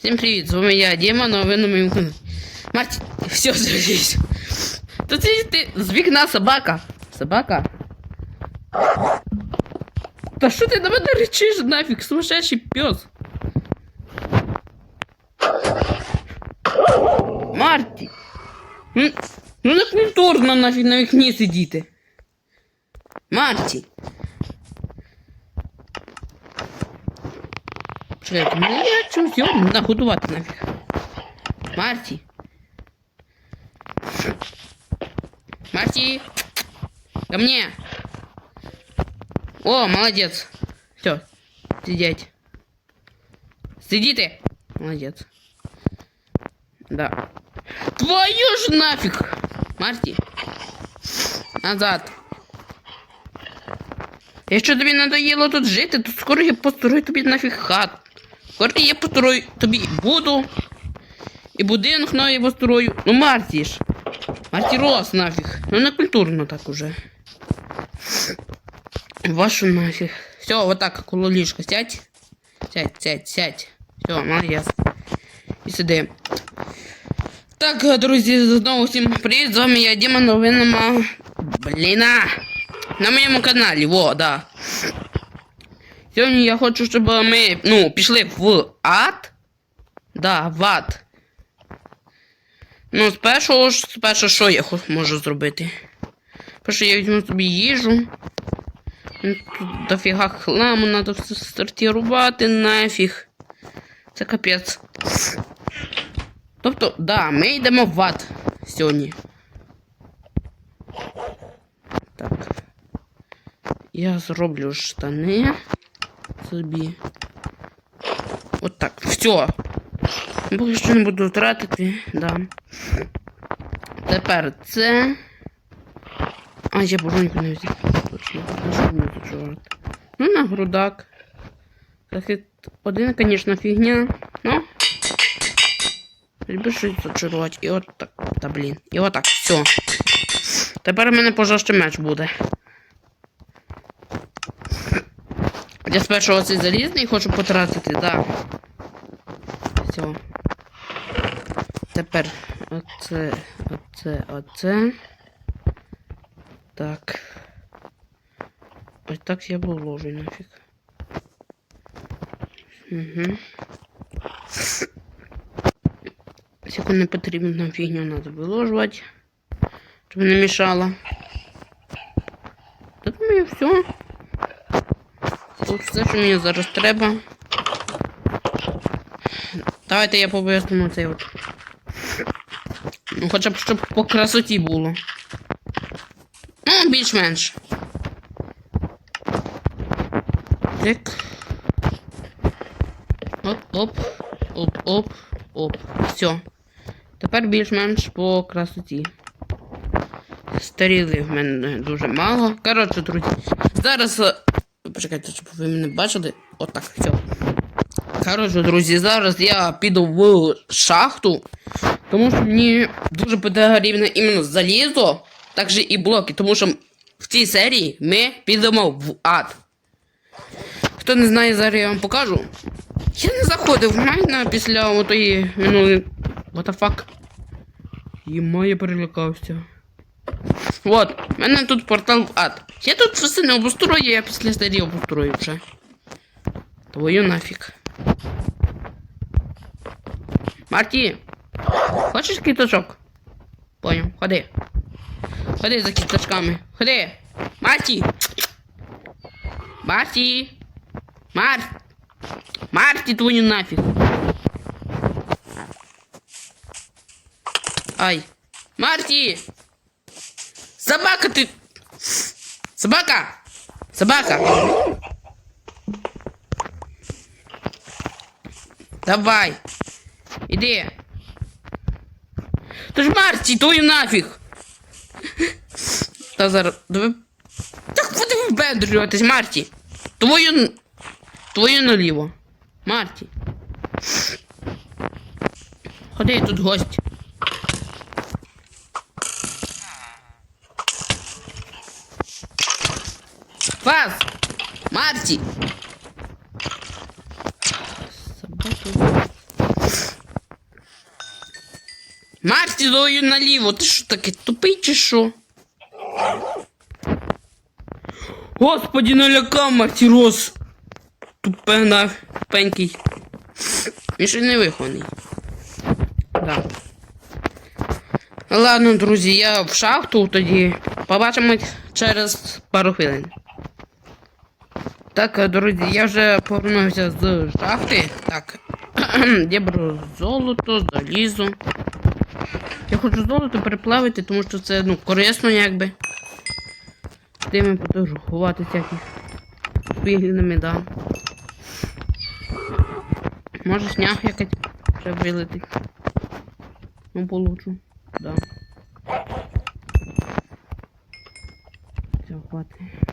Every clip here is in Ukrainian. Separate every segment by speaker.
Speaker 1: Всім привіт, з вами я, Діма, но ви на моєму каналі. Марті, все, зажись. Тут сидить ти з вікна собака. Собака? Та що ти на мене речиш нафіг, сумасшедший пес? Марті! Ну, ну не культурно нафіг на вікні сидіти. Марті! Чекайте, мені я чомусь його нагодувати нафіг. Марті. Марти! Ко мне! О, молодец! Все, сидеть. Сиди ты! Молодец. Да. Твою ж нафиг! Марти! Назад! Якщо тобі надоїло тут жити, то скоро я построю тобі нафіг хат. Скоро я построю тобі буду. І будинок новий построю. Ну Марті ж. Марті рос нафіг. Ну не культурно так уже. Вашу нафіг. Все, вот так коло ліжка сядь. Сядь, сядь, сядь. Все, молодець. І сиди. Так, друзі, знову всім привіт. З вами я Діма, новини на... Бліна. На моєму каналі, во, да. Сьогодні я хочу, щоб ми, ну, пішли в ад. Да, в ад. Ну, спершу, спершу що я можу зробити? Перше я візьму собі їжу. Ну, Тут дофіга хламу, треба все сортувати нафіг. Це капець. Тобто, да, ми йдемо в ад сьогодні. Так. Я зроблю штани собі. От так. Все. Поки що не буду втратити, да. Тепер це. А, я броньку не взяв. Ну, на грудак. Захід один, звісно, фігня. Ну. Люблю щось зачарувати. І от так. Та блін. І от так. Все. Тепер у мене пожорстче меч буде. Я спершу оцей залізний хочу потратити, да. Все. Тепер оце, оце, оце. Так. Ось так я був вложу нафіг. Угу. Всяку не потрібну фігню треба виложувати. Щоб не мішало. Та думаю, все. Тут все, що мені зараз треба. Давайте я побоятиму цей от. Ну, хоча б щоб по красоті було. Ну, більш-менш. Так. Оп, оп, оп. Все. Тепер більш-менш по красоті. Старіли в мене дуже мало. Коротше, друзі. Зараз. Почекайте, щоб ви мене бачили. Отак, все. Коротше, друзі, зараз я піду в шахту, тому що мені дуже потрібно іменно залізо, також і блоки, тому що в цій серії ми підемо в ад. Хто не знає, зараз я вам покажу. Я не заходив в майна після отої минулої. What the fuck? Єма, я перелякався. Вот, в мене тут портал в ад. Я тут все не обустрою, я після серії обустрою вже. Твою нафіг. Марті, хочеш кіточок? Понял, ходи. Ходи за кіточками. Ходи. Марті. Марті. Мар. Марті твою нафіг. Ай. Марті. Собака ты. Собака. Собака. Давай. Іди. Ти ж Марті, твою нафіг. Та зараз. Давай. Так куди ви бендрюватись, Марті? Твою. Твою наліво. Марті. Ходи тут гость. Фас! Марті! Собаки. Марті, дою наліво. Ти що таке, тупий чи що? Господи, налякав Марті Рос. Тупе на пенький. Він ще не вихований. Да. Ладно, друзі, я в шахту тоді. Побачимось через пару хвилин. Так, друзі, я вже повернувся з шахти. Так. я беру золото, залізо. Я хочу золото переплавити, тому що це ну, корисно якби. Тими фотографувати всяких виглядами, да. Може сняг якось ще вилетить. Ну, получу. Да. Все, хватить.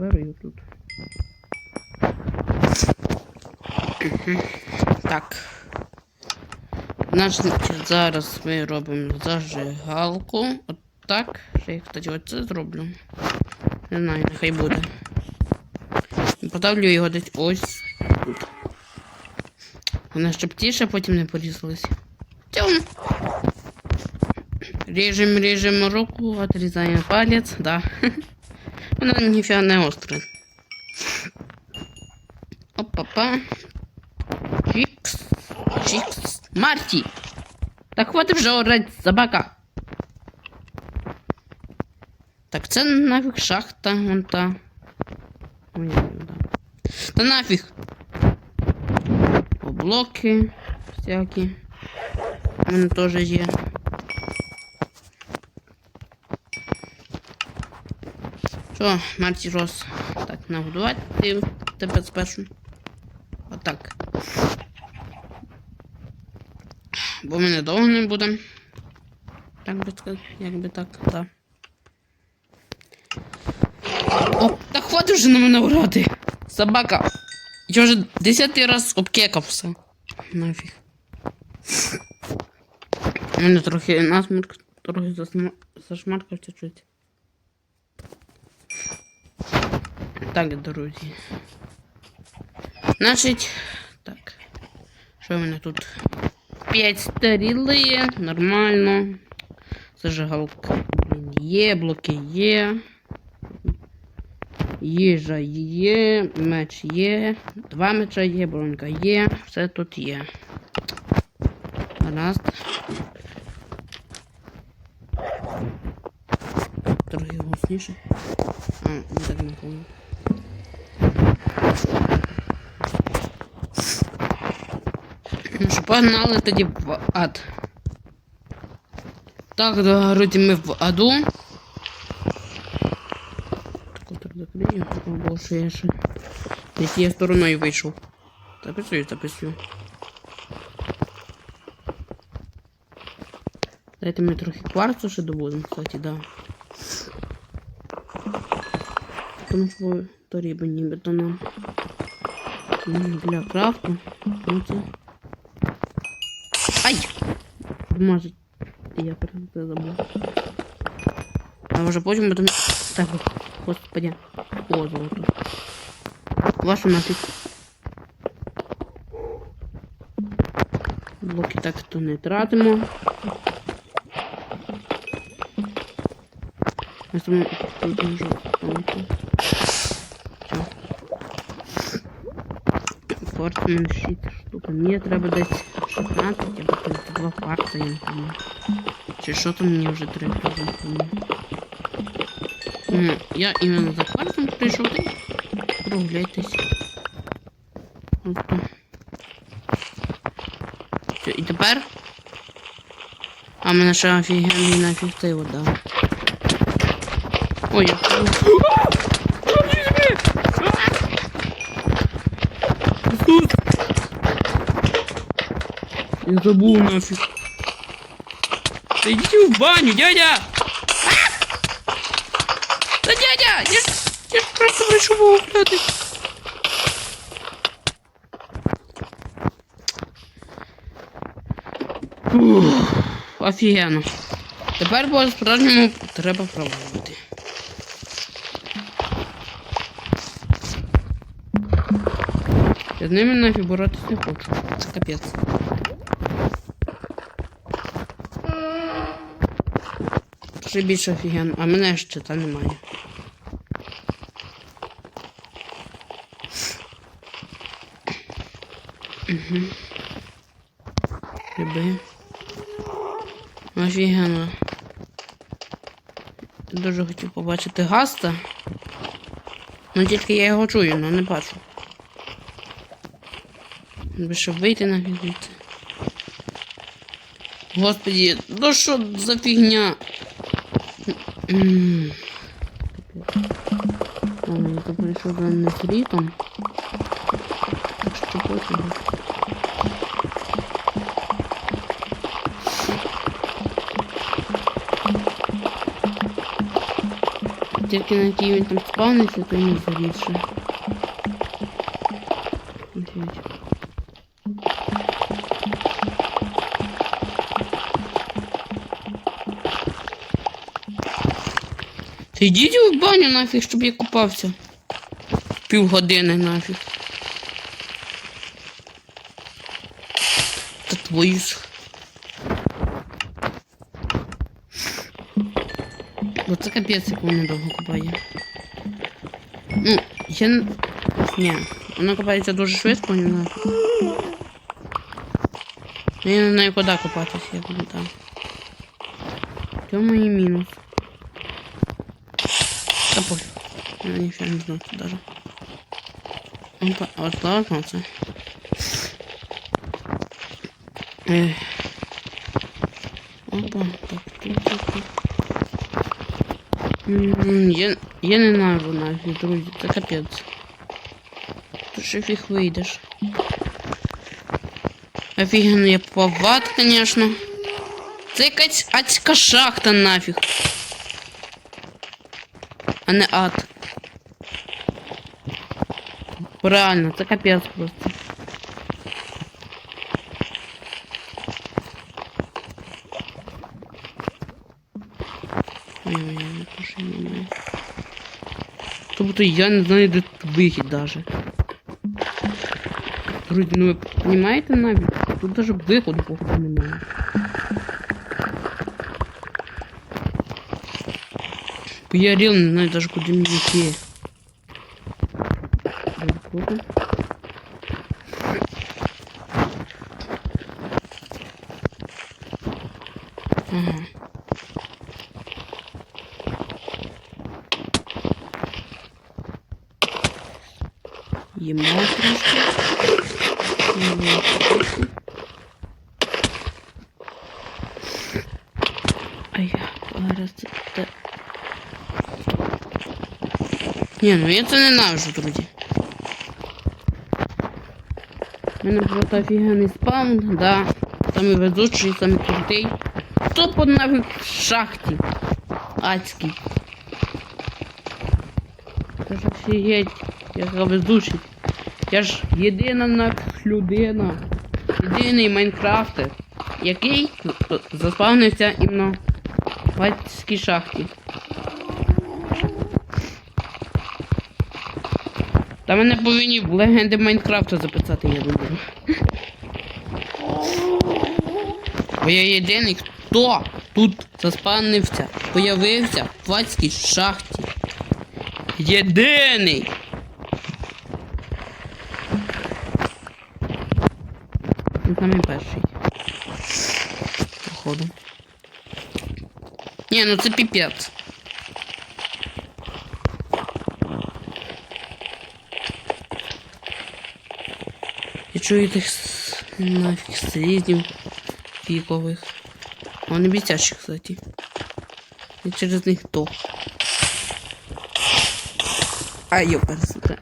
Speaker 1: Я так заберу і тут. Так. Значить, зараз ми робимо зажигалку. От так. Ще я, кстати, оце зроблю. Не знаю, нехай буде. І Поставлю його десь ось тут. Вона щоб тіше потім не порізалась. Тьом. Режем, режем руку, отрезаем палец, да. Вона ніфіга не остра. Опа-па. Чикс. Чикс. Марті! Так хватить вже орать, собака. Так, це нафіг шахта, вон та. Ой, да. Та нафіг. Блоки всякі. У мене теж є. Що, Марті Рос? Так, нагодувати тебе спершу. Отак. Бо ми не довго не будемо. Так би сказати, як би так, так. О, так хватить вже на мене врати. Собака. Я вже десятий раз обкекався. Нафіг. У мене трохи насморк, трохи зашмаркався чуть. Так, друзі. Значить, так. Що в мене тут? П'ять стріли, нормально. Зажигалка є, блоки є. Їжа є, меч є, два меча є, бронька є, все тут є. Гаразд. Трохи голосніше. А, не так не помню. Ну що, погнали тоді в ад. Так, друзі, ми в аду. Котор закрию. О, боже, я ще. Десь я стороною вийшов. Записую, записую. Дайте мені трохи кварцу ще добудемо, кстати, да. Тому що риба нібито нам. Для крафту. Ну, це. Ай! Мажить. Я про це забув. А може потім будемо... Так, господи. О, золото. Вашу нафиг. Блоки так то не тратимо. Сам тут можу помити. Форт мене 6 штук. Мені треба десь 16 або 32 фарта, я не пам'ятаю. Чи що там мені вже треба, я не. Ну, я іменно за фартом прийшов, й прогуляйтесь. Ото. Все, і тепер. А мене ще офігенний нафіг цей вода. Ой, я Я забув нафіг. Та йдіть в баню, дядя! Та дядя! Я ж, я ж просто вийшов погуляти. Ух, офігенно. Тепер по справжньому треба пробувати. Я з ними нафіг боротися не хочу. Це капець. Ще більше офігенно. А мене ще та немає. Гриби. Офігенно. Дуже хотів побачити гаста. Ну тільки я його чую, але не бачу. Би щоб вийти на звідти. Господи, ну що за фігня? М. Ладно, я то прийшов до не з літом. Так що потім. Тільки на якій він там спавниться, то не зарідше. Офігеть. Ви в баню нафіг, щоб я купався. Півгодини нафіг. Та твою ж. Бо це капець, як воно довго купає. Ну, я. Ні, воно купається дуже швидко, не знаю. Ну, Я не знаю, куди купатися, як воно там. Цьому і мінус. Та пофіг. Я нічого не знаю даже. Опа, от ладно це. Ех. Опа, так, тут, тут, тут. Я, я не нажу нафіг, друзі, це капець. Тут ще фіг вийдеш. Офігенно я попав в ад, конечно. Це якась адська шахта нафіг. А не ад. Реально, це капець просто. Ой-ой-ой, машини немає. Тобто я не знаю, де тут вихід даже. Друзі, ну ви розумієте навіть? Тут даже виходу походу немає. Я реально не знаю даже куда мне йти. Дуже круто. Ага. Їмо трошки. Їмо трошки. Ай, зараз це. те- Ні, ну я це ненавижу, друзі. У мене просто офігенний спаун, да. Самий везучий, самий крутий. Хто по нафіг в шахті? Адський. Це ж офігеть, яка везучий. Я ж єдина нафіг людина. Єдиний майнкрафтер, який заспавнився іменно в адській шахті. Та мене повинні легенди Майнкрафта записати, я думаю. Бо я єдиний, хто тут заспавнився, появився в ватській шахті. Єдиний! Він самий перший. Походу. Ні, ну це піпець. Тих с- нафіг слизнів фікових. Вони бісячі, кстати. Я через них то. Ай, ёперсука.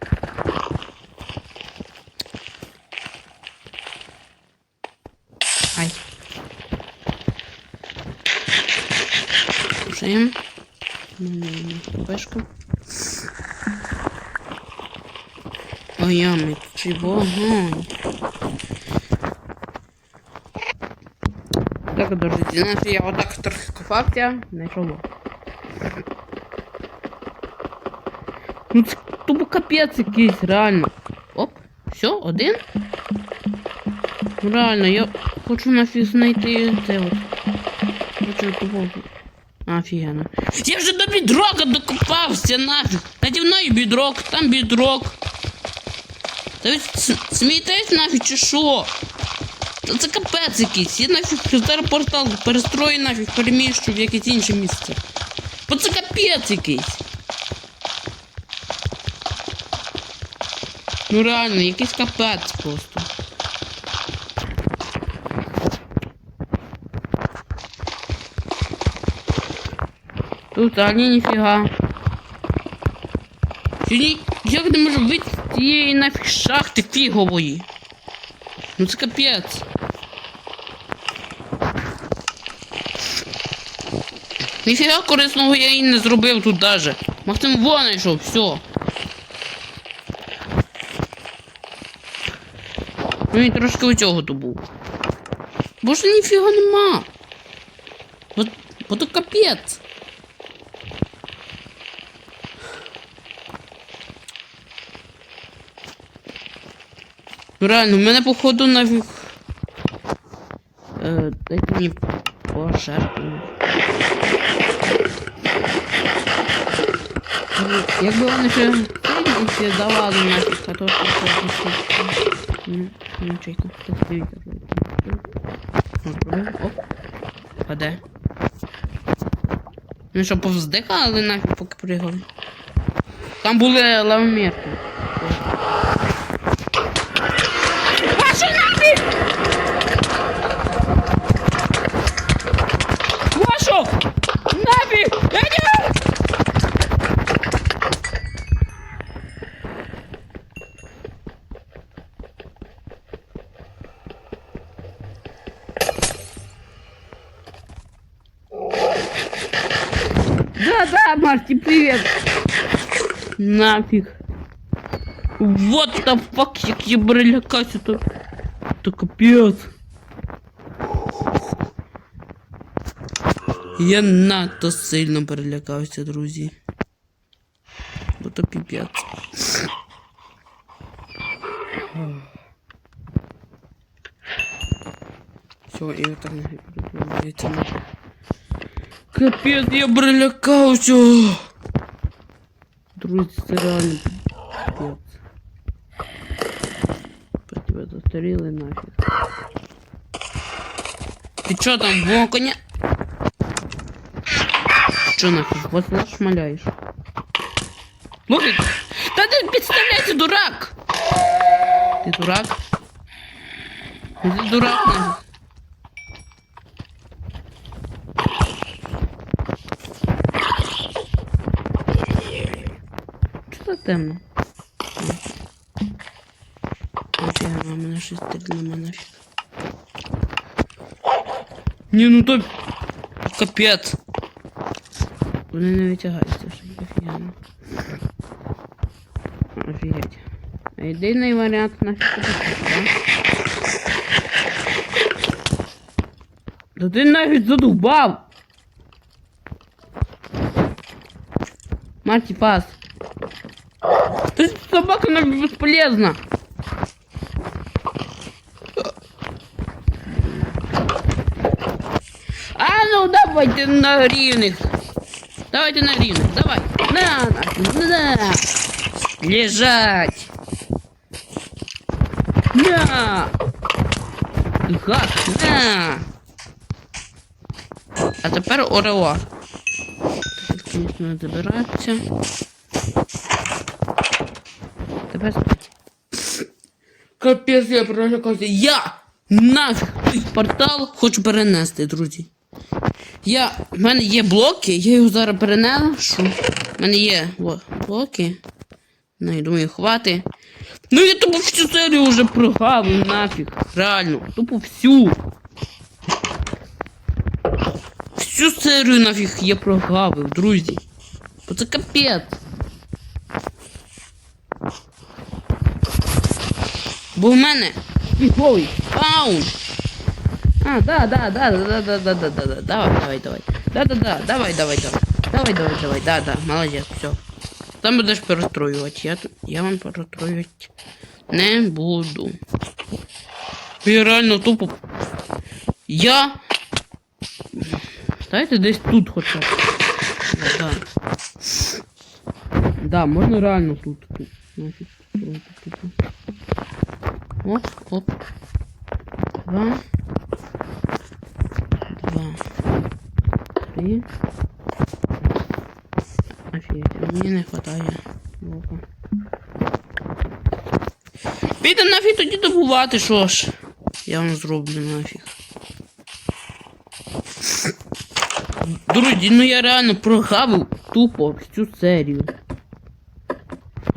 Speaker 1: Ай. Кушаем. ППшку. Ой, ями, чего? Ага. Так, друзі, знаєте, я отак трохи копався, знайшов. Ну це тупо капець якийсь, реально. Оп, все, один. Ну реально, я хочу нафіг знайти це от. Хочу тупо. Офігенно. Я вже до бідрока докопався нафіг. Наді мною бідрок, там бідрок. Та ви с- смієтесь нафіг чи що? Це капець якийсь. Я нафіг зараз портал перестрою нафіг, переміщу в якесь інше місце. Бо це капець якийсь. Ну реально, якийсь капець просто. Тут взагалі ніфіга. Сьогодні як не можу вийти з цієї нафіг шахти фігової? Ну це капець. Ніфіга корисного я і не зробив тут даже. Максим вон йшов, все. Ну і трошки у цього то був. Бо ж ніфіга нема. Бо, бо то капець. Ну реально, в мене походу нафіг. Е, дайте мені пожертву. Якби вони ще цінність давали наші картошки, то нічийку. Ну, Оп, паде. Ну що, повздихали нафіг, поки пригали. Там були лавмірки. Нафиг. Вот the fuck, як я перелякався, то... То капець. Я надто сильно перелякався, друзі. Бо то піпець. Все, і отак не перетворюється на... Капець, я перелякався. крутится реально пипец. По тебя застрелил и нафиг. Ты чё там, боконя? Чё нафиг, вот наш шмаляешь? Ловит! Да ты представляете, дурак! Ты дурак? Ты дурак, нафиг. Темно? Нафіга, а мене щось стрільне нафіг. Ні, ну то капець. Вони не витягаються, що офігенно. Офігеть. Єдиний варіант нафіг тобі, да? Ти навіть задубав! Марти, пас. Ты собака нам бесполезна. А ну давайте на рівних. Давайте на рівних. Давай. На, на, на. Лежать. На. Гад, на. А тепер Орео. Тут, звісно, забирається. Тепер спать. Капець, я пролякався. Я той портал хочу перенести, друзі. Я. В мене є блоки, я його зараз перенесу. В мене є о, блоки. Ну, я думаю, хвати. Ну я тупо всю серію вже прогавив нафіг. Реально. Тупо всю. Всю серію нафіг я прогавив, друзі. Це капець. Бо в мене фіговий паун. А, да, да, да, да, да, да, да, да, да, давай, давай, давай. Да, да, да, давай, давай, давай. Давай, давай, давай, да, да, молодец, все. Там будеш перестроювати. Я, тут- я вам перестроювати не буду. Я реально тупо. Я. Дайте десь тут хоча б. Да. Да, можна реально тут. тут. Нафіг. строїти, типу. Оп, оп. Два. Два. Три. Офігеть, мені не блока. Піде нафіг тоді добувати, що ж. Я вам зроблю нафіг. Друзі, ну я реально прогавив тупо всю серію.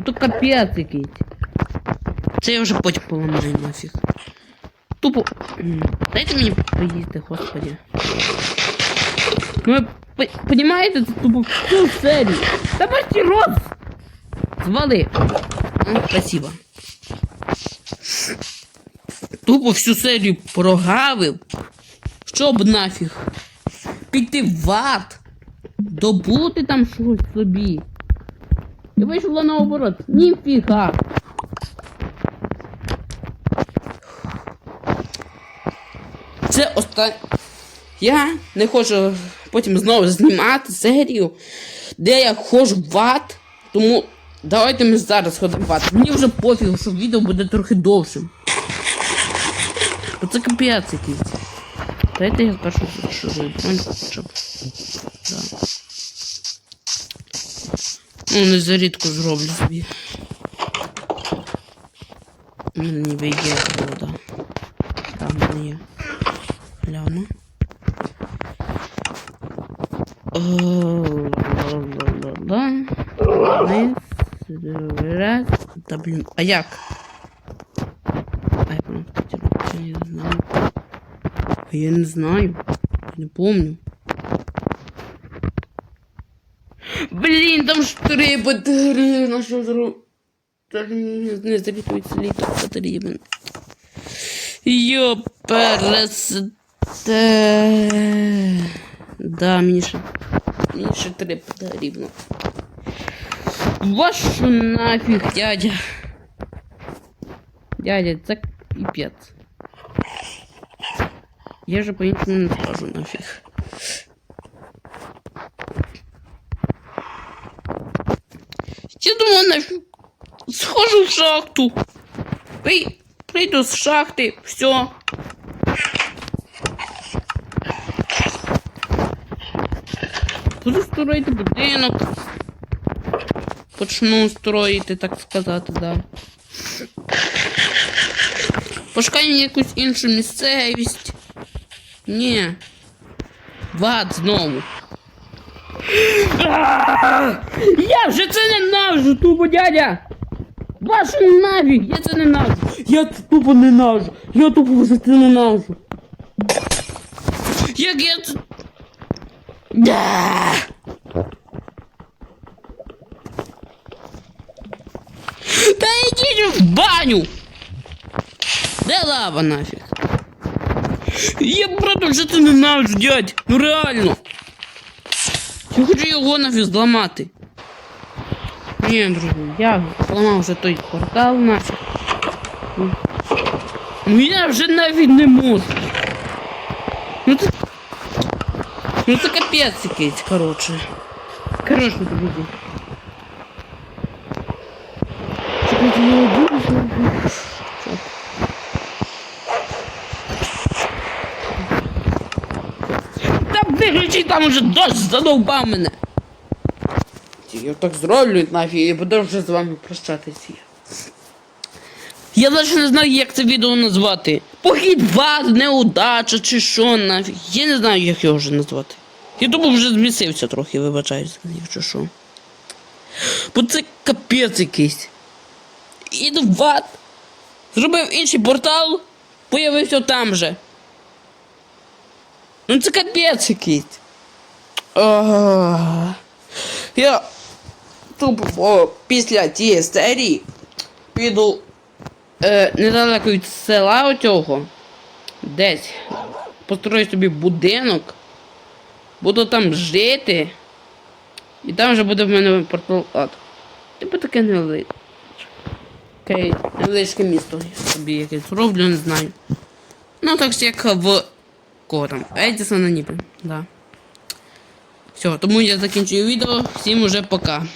Speaker 1: То капець якийсь. Це я вже потім поламаю нафіг. Тупо. Дайте мені поїсти, господи. Ну ви по- понімаєте, це тупо всю серію. Та почти роз! Звали. Ну, спасибо. Тупо всю серію прогавив. Щоб нафіг. Піти в ад. Добути там щось собі. І вийшло наоборот. Ніфіга. Це останнє. Я не хочу потім знову знімати серію, де я ходжу в ад. Тому давайте ми зараз ходимо в ад. Мені вже пофіг, що відео буде трохи довшим. Бо це капець якийсь. Дайте я спершу що хоча. Ну, не зарідку зроблю собі. Мені вийде вода. Там є. Гляну. Ла-ла-ла-ла. Вниз. Раз. Та блін. А як? Ай, прям хотіла. Я не знаю. А я не знаю. Не помню. Блін, там ж три батареї, на що зру... Та ж не, не зарятується літак потрібен. Да, мені ще... Мені ще три потрібно. Вашу нафіг, дядя. Дядя, це піпець. Я же по-іншому не скажу нафіг. Я думаю, нафіг. Схожу в шахту. При... Прийду з шахти, все. Буду строїти будинок. Почну строїти, так сказати, да. Пошукаю якусь іншу місцевість. Ні. Вад знову. Я вже це ненавижу, тупо дядя! Вашу нафіг! Я це ненавижу! Я це тупо ненавижу! Я тупо вже це ненавижу! Як я це... Да! Та йдіть в баню! Де лава нафіг? Я правда вже це ненавижу, дядь! Ну реально! Я хочу його нафіг зламати. Ні, друзі, я зламав вже той портал нафіг. Ну я вже навіть не можу. Ну це... Ну це капець якийсь, коротше. Коротше, друзі. Чекайте, я буду. Та виключи там уже дощ задовбав мене. Я так зроблю нафіг і буду вже з вами прощатися. Я навіть не знаю, як це відео назвати. Похід в неудача чи що нафіг. Я не знаю, як його вже назвати. Я думаю, вже змісився трохи, вибачаюсь, якщо що. Бо це капець якийсь. Іду. Зробив інший портал, появився там же. Ну це капець якийсь. Ага. Я тупо після тієї серії піду е, недалеко від села оцього. Десь. Построю собі будинок. Буду там жити. І там вже буде в мене портал ад. Типу таке невеличке. Окей, невеличке місто. Я собі якесь зроблю, не знаю. Ну так ж як в кого там? Едісона ніби, да. Все, тому я закінчую відео. Всім уже пока.